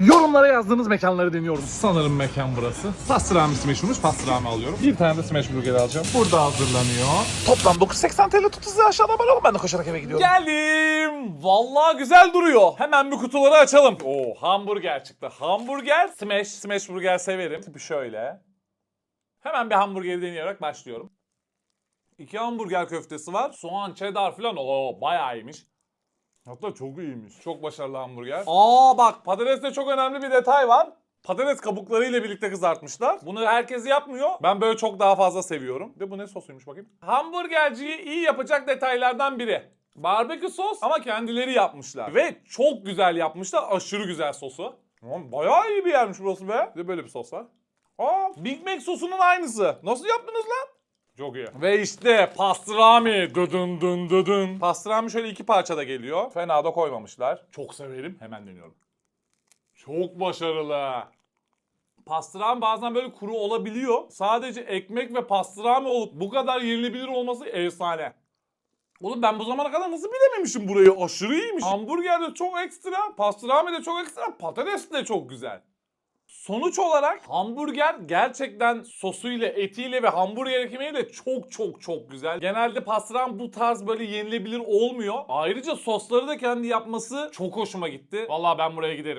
Yorumlara yazdığınız mekanları deniyorum. Sanırım mekan burası. Pastrami smash'miş. Pastrami alıyorum. Bir tane de smash burger alacağım. Burada hazırlanıyor. Toplam 980 TL tuttu size aşağıda abone olun. Ben de koşarak eve gidiyorum. Geldim. Vallahi güzel duruyor. Hemen bir kutuları açalım. Oo hamburger çıktı. Hamburger smash. Smash burger severim. Tipi şöyle. Hemen bir hamburgeri deneyerek başlıyorum. İki hamburger köftesi var. Soğan, cheddar falan. Oo bayağı iyiymiş. Hatta çok iyiymiş. Çok başarılı hamburger. Aa bak patateste çok önemli bir detay var. Patates kabuklarıyla birlikte kızartmışlar. Bunu herkes yapmıyor. Ben böyle çok daha fazla seviyorum. Ve bu ne sosuymuş bakayım. Hamburgerciyi iyi yapacak detaylardan biri. Barbekü sos ama kendileri yapmışlar. Ve çok güzel yapmışlar. Aşırı güzel sosu. Lan Bayağı iyi bir yermiş burası be. Bir de böyle bir sos var. Aa Big Mac sosunun aynısı. Nasıl yaptınız lan? Çok iyi. Ve işte pastrami. Dıdın dın dıdın. Pastrami şöyle iki parçada geliyor. Fena da koymamışlar. Çok severim. Hemen deniyorum. Çok başarılı. Pastrami bazen böyle kuru olabiliyor. Sadece ekmek ve pastrami olup bu kadar yenilebilir olması efsane. Oğlum ben bu zamana kadar nasıl bilememişim burayı? Aşırı iyiymiş. Hamburger de çok ekstra, pastrami de çok ekstra, patates de çok güzel. Sonuç olarak hamburger gerçekten sosuyla, etiyle ve hamburger ekmeğiyle çok çok çok güzel. Genelde pastrami bu tarz böyle yenilebilir olmuyor. Ayrıca sosları da kendi yapması çok hoşuma gitti. Vallahi ben buraya giderim.